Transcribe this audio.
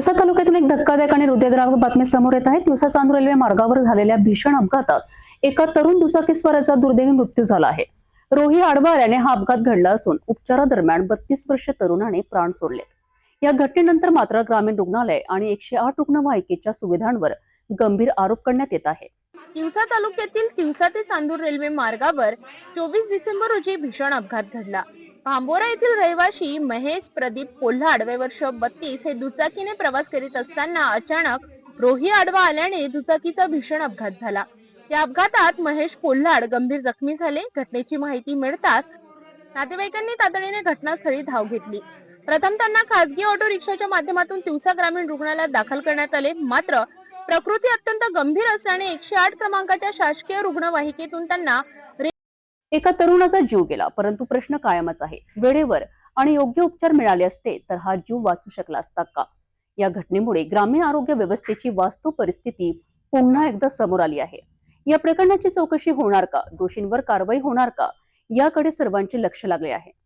तिवसा तालुक्यातून एक धक्कादायक आणि हृदयद्रावक बातमी समोर येत आहे. तिवसा चांदूर रेल्वे मार्गावर झालेल्या भीषण अपघातात एका तरुण दुचाकीस्वाराचा दुर्दैवी मृत्यू झाला आहे. रोही आडवार याने हा अपघात घडला असून उपचारादरम्यान बत्तीस वर्षीय तरुणाने प्राण सोडलेत या घटनेनंतर मात्र ग्रामीण रुग्णालय आणि एकशे आठ रुग्णवाहिकेच्या सुविधांवर गंभीर आरोप करण्यात येत आहे. तिवसा तालुक्यातील तिवसा ते चांदूर रेल्वे मार्गावर चोवीस डिसेंबर रोजी भीषण अपघात घडला. भांबोरा येथील रहिवासी महेश प्रदीप कोल्हाड वय वर्ष बत्तीस हे दुचाकीने प्रवास करीत असताना अचानक रोही आडवा आल्याने दुचाकीचा भीषण अपघात झाला. या अपघातात महेश कोल्हाड गंभीर जखमी झाले. घटनेची माहिती मिळताच नातेवाईकांनी तातडीने घटनास्थळी धाव घेतली. प्रथम त्यांना खासगी ऑटो रिक्षाच्या माध्यमातून तिवसा ग्रामीण रुग्णालयात दाखल करण्यात आले. मात्र प्रकृती अत्यंत गंभीर असल्याने एकशे आठ क्रमांकाच्या शासकीय रुग्णवाहिकेतून त्यांना एका तरुणाचा जीव गेला परंतु प्रश्न कायमच आहे. वेळेवर आणि योग्य उपचार मिळाले असते तर हा जीव वाचू शकला असता का? या घटनेमुळे ग्रामीण आरोग्य व्यवस्थेची वास्तव परिस्थिती पुन्हा एकदा समोर आली आहे. या प्रकरणाची चौकशी होणार का? दोषींवर कारवाई होणार का? याकडे सर्वांचे लक्ष लागले आहे.